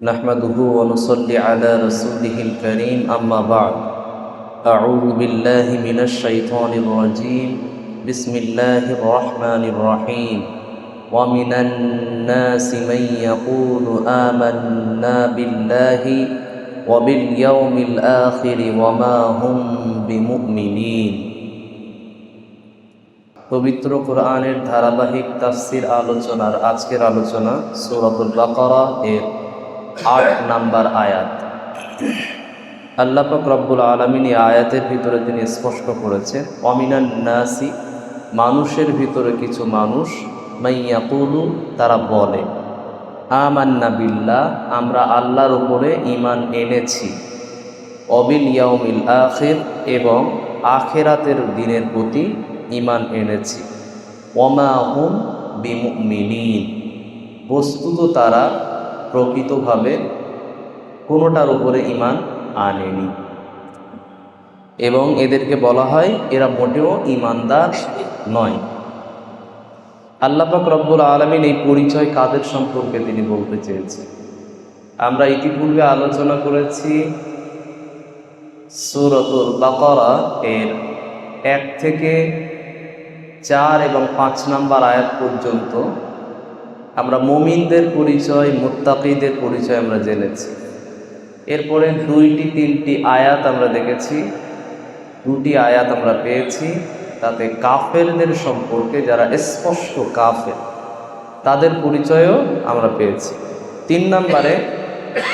نحمده ونصلي على رسوله الكريم أما بعد أعوذ بالله من الشيطان الرجيم بسم الله الرحمن الرحيم ومن الناس من يقول آمنا بالله وباليوم الآخر وما هم بمؤمنين পবিত্র কোরআনের ধারাবাহিক তাফসির আলোচনার আজকের আলোচনা সূরাতুল বাকারা এর আট নাম্বার আয়াত। আল্লাহ পাক রব্বুল আলমিন এই আয়াতের ভিতরে তিনি স্পষ্ট করেছেন, অমিনান নাসি, মানুষের ভিতরে কিছু মানুষ মাইয়াকুলু তারা বলে, আমান্না বিল্লাহ, আমরা আল্লাহর উপরে ইমান এনেছি, অবিল ইয়াউমিল আখির, এবং আখেরাতের দিনের প্রতি ইমান এনেছি, ওমা হুম বিমুমিনিন। বস্তুত তারা প্রকৃতভাবে কোনোটার উপরে ইমান আনেনি। এবং এদেরকে বলা হয়, এরা মোটেও ইমানদার নয়। আল্লাপাক রব্বুল আলমিন এই পরিচয় কাদের সম্পর্কে তিনি বলতে চেয়েছেন? আমরা ইতিপূর্বে আলোচনা করেছি সুরতুল বাকরা এর এক থেকে চার এবং পাঁচ নাম্বার আয়াত পর্যন্ত। আমরা মমিনদের পরিচয়, মোত্তাকিদের পরিচয় আমরা জেনেছি। এরপরে দুইটি, তিনটি আয়াত আমরা দেখেছি। দুটি আয়াত আমরা পেয়েছি। তাতে কাফেরদের সম্পর্কে যারা স্পষ্ট কাফের, তাদের পরিচয়ও আমরা পেয়েছি। তিন নম্বরে,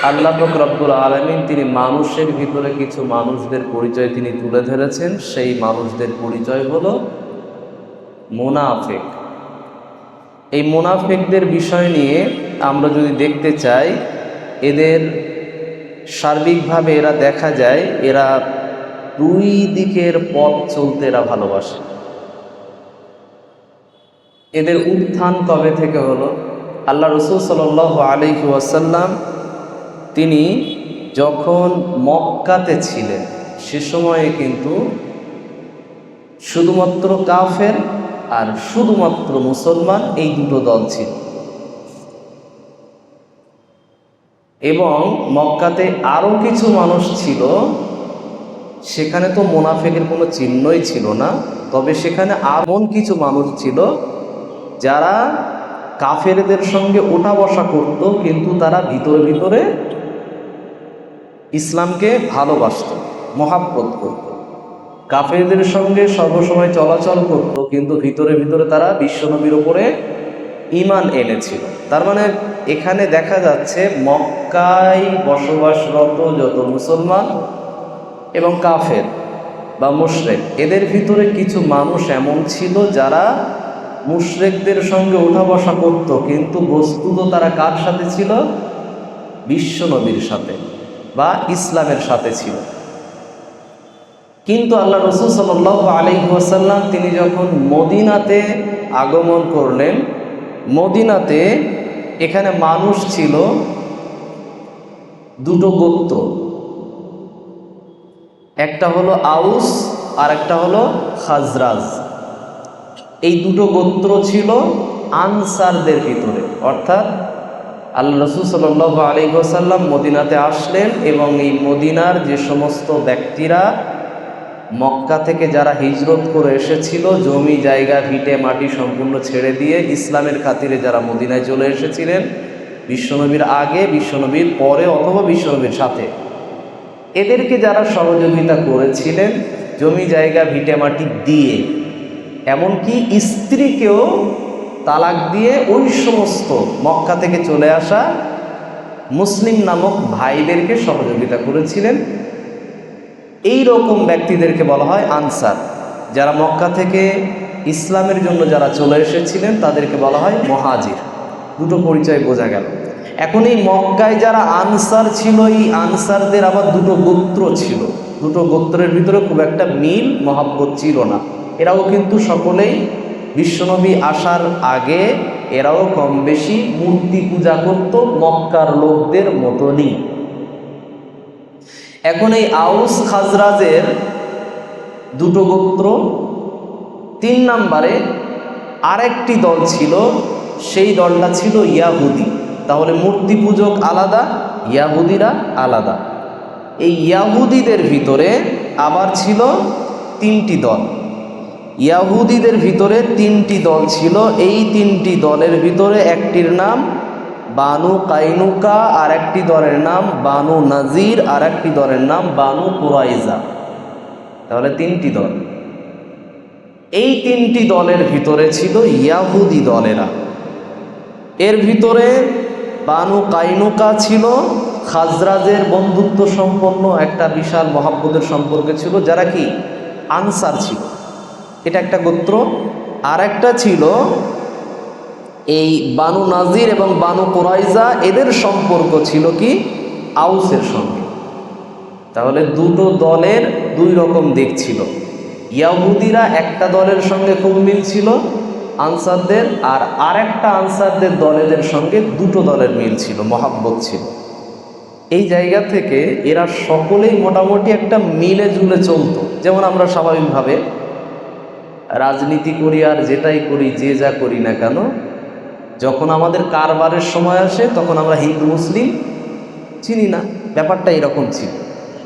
আল্লাহ রব্বুল আলমিন তিনি মানুষের ভিতরে কিছু মানুষদের পরিচয় তিনি তুলে ধরেছেন। সেই মানুষদের পরিচয় হলো মোনাফেক। এই মোনাফেকদের বিষয় নিয়ে আমরা যদি দেখতে চাই, এদের সার্বিকভাবে এরা দেখা যায়, এরা দুই দিকের পথ চলতে এরা ভালোবাসে। এদের উত্থান কবে থেকে হলো? আল্লাহ রসুল সাল আলহি ওয়াসাল্লাম তিনি যখন মক্কাতে ছিলেন, সে সময়ে কিন্তু শুধুমাত্র কাফের আর শুধুমাত্র মুসলমান এই দুটো দল ছিল। এবং মক্কাতে আরও কিছু মানুষ ছিল, সেখানে তো মোনাফেকের কোনো চিহ্নই ছিল না, তবে সেখানে এমন কিছু মানুষ ছিল যারা কাফেরদের সঙ্গে ওঠা বসা করত, কিন্তু তারা ভিতরে ভিতরে ইসলামকে ভালোবাসত, মহাব্বত করত। কাফেরদের সঙ্গে সর্বসময় চলাচল করত, কিন্তু ভিতরে ভিতরে তারা বিশ্বনবীর ওপরে ইমান এনেছিল। তার মানে এখানে দেখা যাচ্ছে মক্কায় বসবাসরত যত মুসলমান এবং কাফের বা মুশরেক, এদের ভিতরে কিছু মানুষ এমন ছিল যারা মুশরেকদের সঙ্গে ওঠা বসা করত, কিন্তু বস্তুত তারা কার সাথে ছিল? বিশ্বনবীর সাথে বা ইসলামের সাথে ছিল। কিন্তু আল্লাহ রসুল সাল আলী ওয়াসাল্লাম তিনি যখন মদিনাতে আগমন করলেন, মদিনাতে এখানে মানুষ ছিল দুটো গোত্র একটা হলো আউস আর একটা হলো খাজরাজ। এই দুটো গোত্র ছিল আনসারদের ভিতরে। অর্থাৎ আল্লাহ রসুল সাল আলী মদিনাতে আসলেন এবং এই মদিনার যে সমস্ত ব্যক্তিরা মক্কা থেকে যারা হিজরত করে এসেছিল, জমি, জায়গা, ভিটে, মাটি সম্পূর্ণ ছেড়ে দিয়ে ইসলামের খাতিরে যারা মদিনায় চলে এসেছিলেন, বিশ্বনবীর আগে, বিশ্বনবীর পরে অথবা বিশ্বনবীর সাথে। এদেরকে যারা সহযোগিতা করেছিলেন, জমি, জায়গা, ভিটে, মাটি দিয়ে, এমনকি স্ত্রীকেও তালাক দিয়ে ওই সমস্ত মক্কা থেকে চলে আসা মুসলিম নামক ভাইদেরকে সহযোগিতা করেছিলেন। এই রকম ব্যক্তিদেরকে বলা হয় আনসার। যারা মক্কা থেকে ইসলামের জন্য যারা চলে এসেছিলেন, তাদেরকে বলা হয় মহাজির। দুটো পরিচয় বোঝা গেল। এখন এই মক্কায় যারা আনসার ছিল, এই আনসারদের আবার দুটো গোত্র ছিল। দুটো গোত্রের ভিতরে খুব একটা মিল, মহাব্বত ছিল না। এরাও কিন্তু সকলেই বিশ্বনবী আসার আগে এরাও কম বেশি মূর্তি পূজা করত মক্কার লোকদের মতনই। এখন এই আউস খাজরাজের দুটো গোত্র, তিন নাম্বারে আরেকটি দল ছিল, সেই দলটা ছিল ইয়াহুদি। তাহলে মূর্তি পূজক আলাদা, ইয়াহুদিরা আলাদা। এই ইয়াহুদিদের ভিতরে আবার ছিল তিনটি দল। ইয়াহুদিদের ভিতরে তিনটি দল ছিল, এই তিনটি দলের ভিতরে একটির নাম বানু কাইনুকা আর একটি দলের নাম, বানু নাজির আর একটি দলের নাম, বানু কুরাইজা। তাহলে তিনটি দল। এই তিনটি দলের ভিতরে ছিল ইয়াহুদি দলেরা। এর ভিতরে বানু কাইনুকা ছিল, খাজরাজের বন্ধুত্ব সম্পন্ন একটা বিশাল মহাব্বতের সম্পর্কে ছিল, যারা কি? আনসার ছিল। এটা একটা গোত্র। আর একটা ছিল এই বানু নাজির এবং বানু কোরাইজা এদের সম্পর্ক ছিল কি? আউসের সঙ্গে। তাহলে দুটো দলের দুই রকম দিক ছিল। ইয়াহুদিরা একটা দলের সঙ্গে খুব মিল ছিল আনসারদের, আর আরেকটা আনসারদের দলেদের সঙ্গে দুটো দলের মিল ছিল, মহাব্বত ছিল। এই জায়গা থেকে এরা সকলেই মোটামুটি একটা মিলে জুলে চলতো। যেমন আমরা স্বাভাবিকভাবে রাজনীতি করি আর যেটাই করি, যে যা করি না কেন যখন আমাদের কারবারের সময় আসে, তখন আমরা হিন্দু, মুসলিম চিনি না। ব্যাপারটা এরকম ছিল।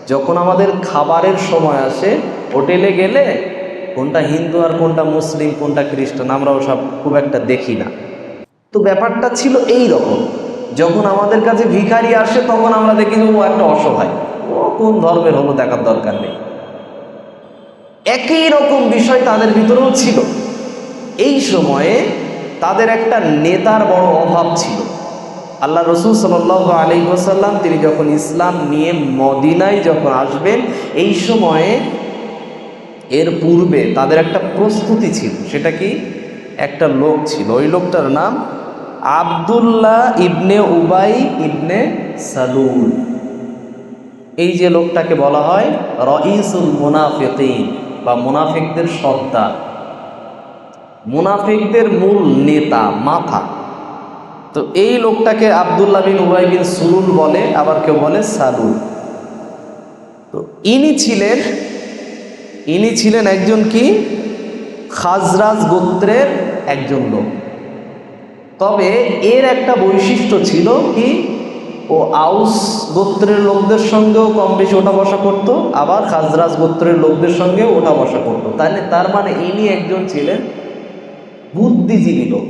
যখন আমাদের খাবারের সময় আসে, হোটেলে গেলে কোনটা হিন্দু আর কোনটা মুসলিম, কোনটা খ্রিস্টান, আমরাও সব খুব একটা দেখি না। তো ব্যাপারটা ছিল এই রকম যখন আমাদের কাছে ভিখারি আসে, তখন আমরা দেখি ও একটা অসহায়। ও কোন ধর্মের হলো দেখার দরকার নেই। একই রকম বিষয় তাদের ভিতরেও ছিল। এই সময়ে তাদের একটা নেতার বড় অভাব ছিল। আল্লাহ রসুল সাল আলী ওসাল্লাম তিনি যখন ইসলাম নিয়ে মদিনায় যখন আসবেন, এই সময়ে এর পূর্বে তাদের একটা প্রস্তুতি ছিল। সেটা কি? একটা লোক ছিল। ওই লোকটার নাম আবদুল্লাহ ইবনে উবাই ইবনে সালুল। এই যে লোকটাকে বলা হয় রইসুল মুনাফিকিন বা মুনাফিকদের সর্দার। মুনাফিকদের মূল নেতা, মাথা। তো এই লোকটাকে আবদুল্লাহ বিন উবাই বিন সুলুল বলে, আবার কেউ বলে সালুল। তো ইনি ছিলেন ইনি ছিলেন একজন কি? খাজরাজ গোত্রের একজন লোক। তবে এর একটা বৈশিষ্ট্য ছিল কি? ও আউস গোত্রের লোকদের সঙ্গেও কম বেশি ওঠা বসা করতো, আবার খাজরাজ গোত্রের লোকদের সঙ্গেও ওঠা বসা করতো। তাহলে তার মানে ইনি একজন ছিলেন বুদ্ধিজীবী লোক।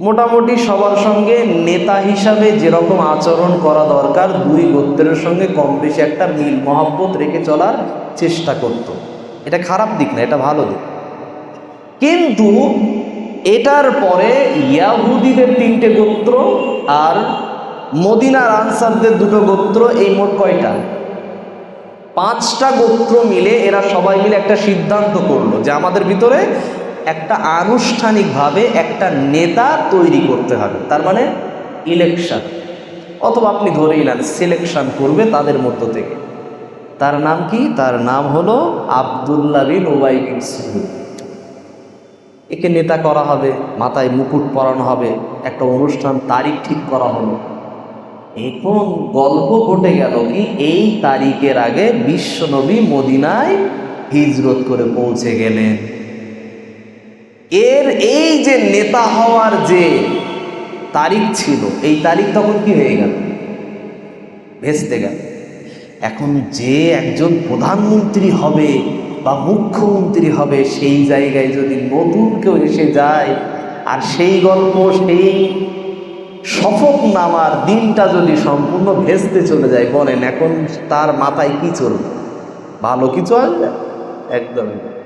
মোটামুটি সবার সঙ্গে নেতা হিসাবে যেরকম আচরণ করা দরকার, দুই গোত্রের সঙ্গে কম বেশি একটা মিল, মহাব্বত রেখে চলার চেষ্টা করত। এটা খারাপ দিক না, এটা ভালো দিক। কিন্তু এটার পরে ইয়াহুদিদের তিনটে গোত্র আর মদিনার আনসারদের দুটো গোত্র, এই মোট কয়টা? পাঁচটা গোত্র মিলে এরা সবাই মিলে একটা সিদ্ধান্ত করল যে আমাদের ভিতরে একটা আনুষ্ঠানিকভাবে একটা নেতা তৈরি করতে হবে। তার মানে ইলেকশন অথবা আপনি ধরেই নেন সিলেকশন করবে তাদের মধ্য থেকে। তার নাম কি? তার নাম হলো আবদুল্লাহ বিন ওবাই বিন সুলুল একে নেতা করা হবে, মাথায় মুকুট পরানো হবে, একটা অনুষ্ঠান তারিখ ঠিক করা হলো এখন গল্প ঘটে গেল কি, এই তারিখের আগে বিশ্বনবী মদিনায় হিজরত করে পৌঁছে গেলেন। এর এই যে নেতা হওয়ার যে তারিখ ছিল, এই তারিখ তখন কি হয়ে গেল? ভেস্তে গেল। এখন যে একজন প্রধানমন্ত্রী হবে বা মুখ্যমন্ত্রী হবে, সেই জায়গায় যদি নতুন কেউ এসে যায়, আর সেই গল্প, সেই শপথ নামার দিনটা যদি সম্পূর্ণ ভেস্তে চলে যায়, বলেন এখন তার মাথায় কি চলবে? ভালো কিছু আসবে? একদমই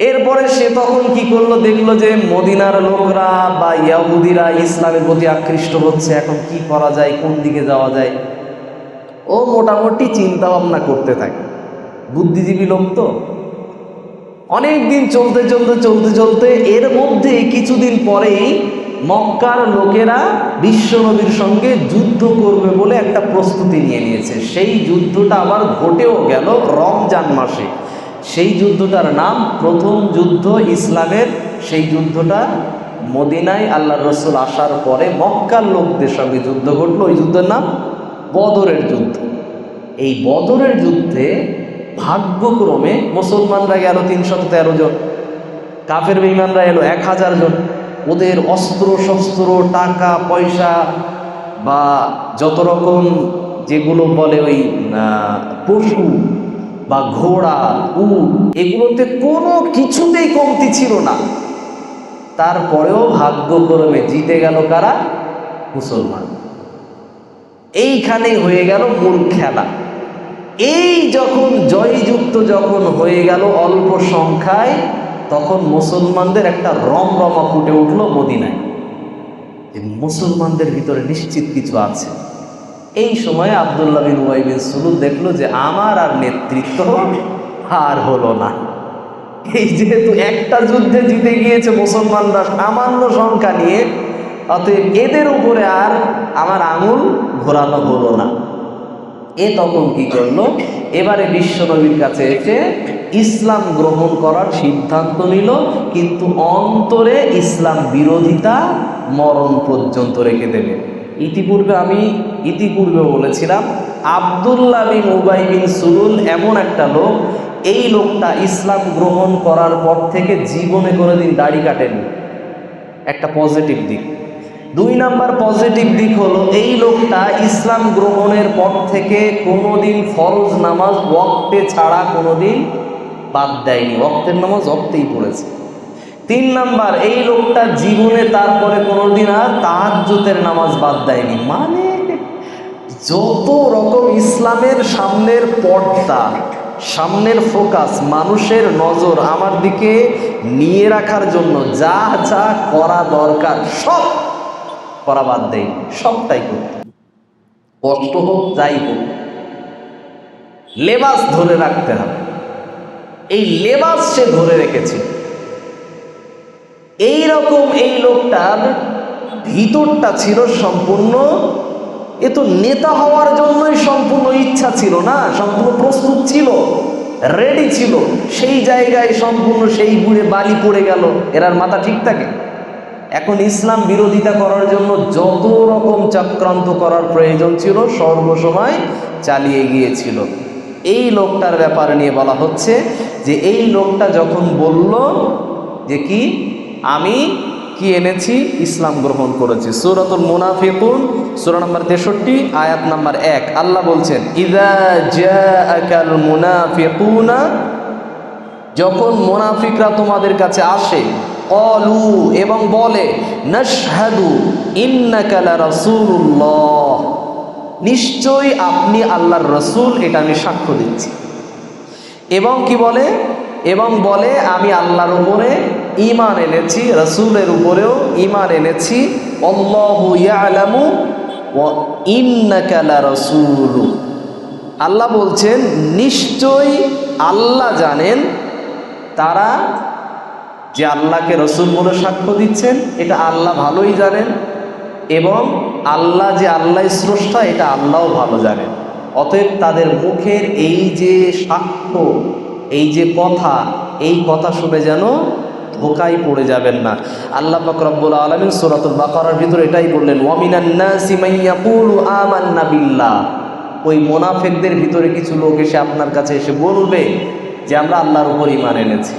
এরপরে সে তখন কি করল? দেখল যে মদিনার লোকরা বা ইয়াহুদিরা ইসলামের প্রতি আকৃষ্ট হচ্ছে। এখন কি করা যায়? কোন দিকে যাওয়া যায়? ও মোটামুটি চিন্তা ভাবনা করতে থাকে। বুদ্ধিজীবী লোক তো। অনেক দিন চলতে চলতে চলতে চলতে এর মধ্যে কিছুদিন পরেই মক্কার লোকেরা বিশ্বনবীর সঙ্গে যুদ্ধ করবে বলে একটা প্রস্তুতি নিয়ে নিয়েছে। সেই যুদ্ধটা আবার ঘটেও গেল রমজান মাসে। সেই যুদ্ধটার নাম প্রথম যুদ্ধ ইসলামের, সেই যুদ্ধটা মদিনায় আল্লাহ রসুল আসার পরে মক্কার লোকদের সঙ্গে যুদ্ধ ঘটলো। ওই যুদ্ধের নাম বদরের যুদ্ধ। এই বদরের যুদ্ধে ভাগ্যক্রমে মুসলমানরা গেল তিনশত তেরো জন। কাফের বেইমানরা এলো এক হাজার জন। ওদের অস্ত্র শস্ত্র টাকা, পয়সা বা যত রকম যেগুলো বলে ওই পশু বা ঘোড়া, উট, এগুলোতে কোনো কিছুতেই কমতি ছিল না। তারপরেও ভাগ্যক্রমে জিতে গেল কারা? মুসলমান। এইখানেই হয়ে গেল মূল খেলা। এই যখন জয়যুক্ত যখন হয়ে গেল অল্প সংখ্যায়, তখন মুসলমানদের একটা রমরমা ফুটে উঠল মদিনায়। মুসলমানদের ভিতরে নিশ্চিত কিছু আছে। এই সময় আবদুল্লাহ বিন উবাই বিন সুলুদ দেখল যে আমার আর নেতৃত্ব আর হলো না। এই যেহেতু একটা যুদ্ধে জিতে গিয়েছে মুসলমানরা সামান্য সংখ্যা নিয়ে, অতএব এদের উপরে আর আমার আঙুল ঘোরানো হলো না। এ তখন কি করল? এবারে বিশ্বনবীর কাছে এসে ইসলাম গ্রহণ করার সিদ্ধান্ত নিল, কিন্তু অন্তরে ইসলাম বিরোধিতা মরণ পর্যন্ত রেখে দেবে। ইতিপূর্বে আমি ইতিপূর্বে বলেছিলাম, আবদুল্লাহ বিন উবাই বিন সুলুল এমন একটা লোক, এই লোকটা ইসলাম গ্রহণ করার পর থেকে জীবনে কোনোদিন দাড়ি কাটেনি। একটা পজিটিভ দিক। দুই নাম্বার পজিটিভ দিক হলো, এই লোকটা ইসলাম গ্রহণের পর থেকে কোনোদিন ফরজ নামাজ ওয়াক্তে ছাড়া কোনোদিন বাদ দেয়নি। ওয়াক্তের নামাজ ওয়াক্তেই পড়েছে। তিন নাম্বার, এই লোকটা জীবনে তারপরে কোনোদিন আর তাহাজ্জুদের নামাজ বাদ দেয়নি। মানে যত রকম ইসলামের সামনের পর্দা, সামনের ফোকাস, মানুষের নজর আমার দিকে নিয়ে রাখার জন্য যা যা করা দরকার, সব করা বাদ দেয় সবটাই করত কষ্ট হোক, যাই হোক, লেবাস ধরে রাখতে হবে। এই লেবাস সে ধরে রেখেছে। এই রকম এই লোকটার ভিতরটা ছিল সম্পূর্ণ, এ তো নেতা হওয়ার জন্যই সম্পূর্ণ ইচ্ছা ছিল না, সম্পূর্ণ প্রস্তুত ছিল রেডি ছিল, সেই জায়গায় সম্পূর্ণ সেই গুড়ে বালি পড়ে গেল এরার মাথা ঠিক থাকে? এখন ইসলাম বিরোধিতা করার জন্য যত রকম চক্রান্ত করার প্রয়োজন ছিল, সর্বসময় চালিয়ে গিয়েছিল। এই লোকটার ব্যাপারে নিয়ে বলা হচ্ছে যে, এই লোকটা যখন বলল যে কি আমি কি এনেছি? ইসলাম গ্রহণ করেছি। সুরাতুল মুনাফিকুন, সূরা নম্বর তেষট্টি, আয়াত নাম্বার এক। আল্লাহ বলছেন, ইদা মুনাফিকুনা যখন মুনাফিকরা তোমাদের কাছে আসে অলু এবং বলে, নশহাদু ইন্নাকা লারাসূলুল্লাহ নিশ্চয়ই আপনি আল্লাহর রসুল, এটা আমি সাক্ষ্য দিচ্ছি। এবং কি বলে? এবং বলে, আমি আল্লাহর উপরে ইমান এনেছি, রসুলের উপরেও ইমান এনেছি। আল্লাহ বলছেন, নিশ্চয়ই আল্লাহ জানেন তারা যে আল্লাহকে রসুল বলে সাক্ষ্য দিচ্ছেন, এটা আল্লাহ ভালোই জানেন এবং আল্লাহ যে আল্লাহ স্রষ্টা, এটা আল্লাহও ভালো জানেন। অতএব তাদের মুখের এই যে সাক্ষ্য, এই যে কথা, এই কথা শুনে যেন ধোকায় পড়ে যাবেন না। আল্লাহ রব্বুল আলামিন সূরাতুল বাকারার ভিতরে এটাই বললেন আমান্না বিল্লাহ। ওই মোনাফেকদের ভিতরে কিছু লোক এসে আপনার কাছে এসে বলবে যে, আমরা আল্লাহর উপর ইমান এনেছি।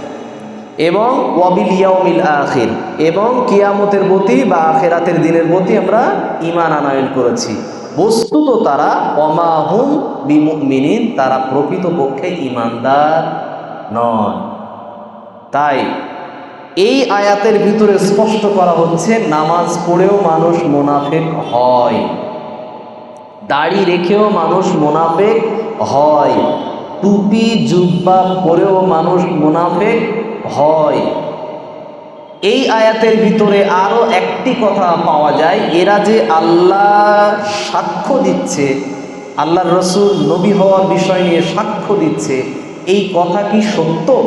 এবং ওয়াবিল ইয়াউমিল আখির, এবং কিয়ামতের প্রতি বা আখেরাতের দিনের প্রতি আমরা ইমান আনায়ন করেছি। বস্তুত তারা অমাহুম বিমুমিনিন, তারা প্রকৃতপক্ষে ইমানদার নয়। তাই এই আয়াতের ভিতরে স্পষ্ট করা হচ্ছে, নামাজ পড়েও মানুষ মোনাফেক হয়। দাড়ি রেখেও মানুষ মোনাফেক হয়। টুপি, জুব্বা পরেও মানুষ মোনাফেক হয়। এই আয়াতের ভিতরে আরও একটি কথা পাওয়া যায়, এরা যে আল্লাহ সাক্ষ্য দিচ্ছে, আল্লাহর রসুল নবী হওয়ার বিষয় নিয়ে সাক্ষ্য দিচ্ছে, এই কথা কি সত্য?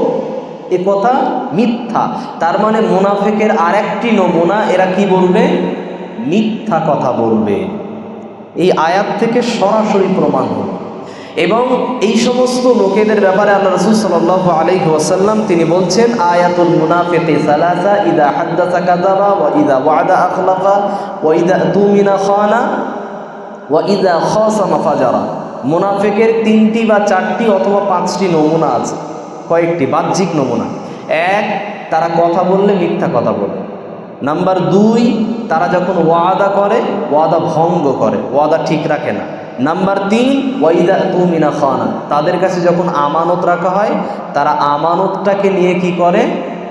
এ কথা মিথ্যা। তার মানে মোনাফেকের আরেকটি নমুনা, এরা কি বলবে? মিথ্যা কথা বলবে। এই আয়াত থেকে সরাসরি প্রমাণ হল। এবং এই সমস্ত লোকেদের ব্যাপারে আল্লাহ রসুল সাল্লাহ আলাইহি ওয়াসাল্লাম তিনি বলছেন, আয়াতুল মুনাফিকি সালাসা, ইদা হাদ্দাসা কাযাবা, ওয়া ইদা ওয়াদা আখলাফা, ওয়া ইদা তুমিনা খানা, ওয়া ইদা খাসামা ফাজারা। মুনাফিকের তিনটি বা চারটি অথবা পাঁচটি নমুনা আছে। কয়েকটি বাহ্যিক নমুনা। এক, তারা কথা বললে মিথ্যা কথা বলে। নাম্বার দুই, তারা যখন ওয়াদা করে, ওয়াদা ভঙ্গ করে, ওয়াদা ঠিক রাখে না। নাম্বার তিন, ওয়াইদা তুমিনা খানা, তাদের কাছে যখন আমানত রাখা হয়, তারা আমানতটাকে নিয়ে কি করে?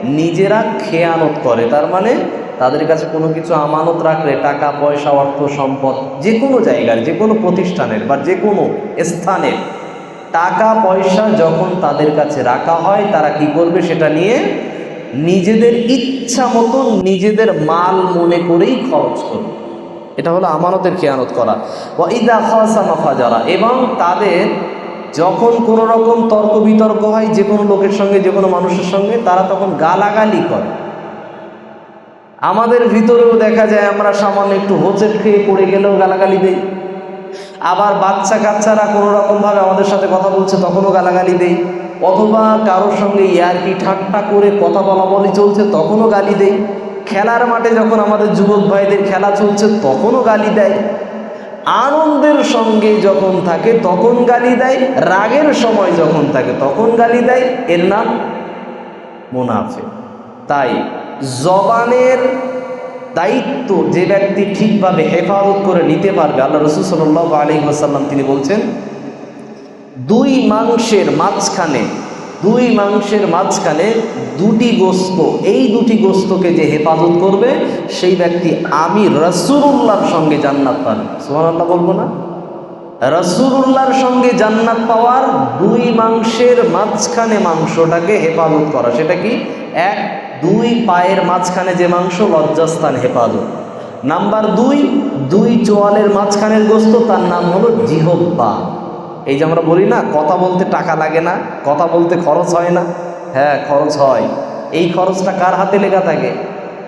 নিজেরা খেয়ানত করে। তার মানে তাদের কাছে কোনো কিছু আমানত রাখলে টাকা, পয়সা, অর্থ, সম্পদ যে কোনো জায়গার যে কোনো প্রতিষ্ঠানের বা যে কোনো স্থানের টাকা পয়সা যখন তাদের কাছে রাখা হয়, তারা কি করবে সেটা নিয়ে নিজেদের ইচ্ছা মতো নিজেদের মাল মনে করেই খরচ করবে। এটা হলো আমানতের খেয়ানত করা। ও ইদা খাসামা ফাজারা এবং তাদের যখন কোনো রকম তর্ক বিতর্ক হয় যে কোনো লোকের সঙ্গে, যে কোনো মানুষের সঙ্গে, তারা তখন গালাগালি করে। আমাদের ভিতরেও দেখা যায় আমরা সামান্য একটু হোচেট খেয়ে পড়ে গেলেও গালাগালি দেই। আবার বাচ্চা কাচ্চারা কোনো রকমভাবে আমাদের সাথে কথা বলছে, তখনও গালাগালি দেই। অথবা কারোর সঙ্গে ইয়ারকি ঠাট্টা করে কথা বলা বলি চলছে, তখনও গালি দেই। খেলার মাঠে যখন আমাদের যুবক ভাইদের খেলা চলছে, তখনও গালি দেয়। আনন্দের সঙ্গে যখন থাকে, তখন গালি দেয়। রাগের সময় যখন থাকে, তখন গালি দেয়। এর নাম মুনাফে। তাই জবানের দায়িত্ব যে ব্যক্তি ঠিকভাবে হেফাজত করে নিতে পারবে, আল্লাহ রসুল সাল্লাহ আলী তিনি বলছেন, দুই মাংসের মাঝখানে, দুই মাংসের মাঝখানে দুটি গোস্ত, এই দুটি গোস্তকে যে হেফাজত করবে, সেই ব্যক্তি আমি রসুল্লাহর সঙ্গে জান্নাত পাবে। সোহান আল্লাহ বলব না। রসুল্লাহর সঙ্গে জান্নাত পাওয়ার দুই মাংসের মাঝখানে মাংসটাকে হেফাজত করা, সেটা কি? এক দুই পায়ের মাঝখানে যে মাংস, লজ্জাস্থান, হেফাজত। নাম্বার দুই দুই চোয়ালের মাঝখানের গোস্ত, তার নাম হলো জিহব্বা। এই যে আমরা বলি না, কথা বলতে টাকা লাগে না, কথা বলতে খরচ হয় না। হ্যাঁ খরচ হয়। এই খরচটা কার হাতে লেখা থাকে?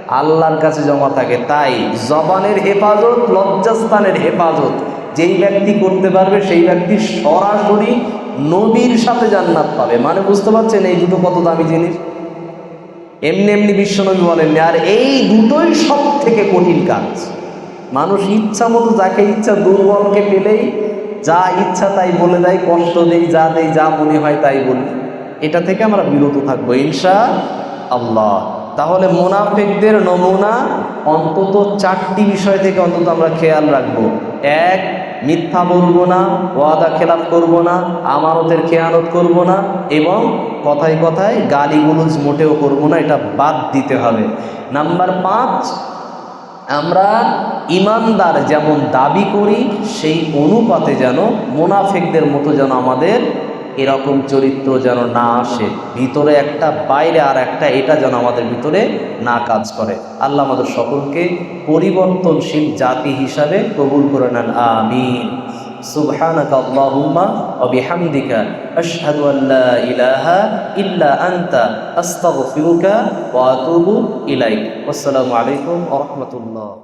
আল্লাহর কাছে জমা থাকে। তাই জবানের হেফাজত, লজ্জাস্থানের হেফাজত। যেই ব্যক্তি করতে পারবে, সেই ব্যক্তি সরাসরি নবীর সাথে জান্নাত পাবে। মানে বুঝতে পারছেন এই দুটো কত দামি জিনিস? এমনি এমনি বিশ্বনবী বলেননি আর এই দুটোই সব থেকে কঠিন কাজ। মানুষ ইচ্ছা মতো যাকে ইচ্ছা দুর্বলকে পেলেই যা ইচ্ছা তাই বলে দেয়, কষ্ট দেই, যা দেই, যা মনে হয় তাই বলি। এটা থেকে আমরা বিরত থাকব ইনশা আল্লাহ তাহলে মোনাফেকদের নমুনা অন্তত চারটি বিষয় থেকে অন্তত আমরা খেয়াল রাখব। এক মিথ্যা বলব না, ওয়াদা খেলাপ করব না, আমানতের খেয়ানত করব না এবং কথায় কথায় গালিগুলুজ মোটেও করব না, এটা বাদ দিতে হবে। নাম্বার পাঁচ, আমরা ইমানদার যেমন দাবি করি, সেই অনুপাতে যেন মোনাফেকদের মতো যেন আমাদের এরকম চরিত্র যেন না আসে ভিতরে একটা বাইরে আর একটা এটা যেন আমাদের ভিতরে না কাজ করে আল্লাহ আমাদের সকলকে পরিবর্তনশীল জাতি হিসাবে কবুল করে নেন আমিন سبحانك اللهم وبحمدك أشهد أن لا إله إلا أنت أستغفرك وأتوب إليك والسلام عليكم ورحمة الله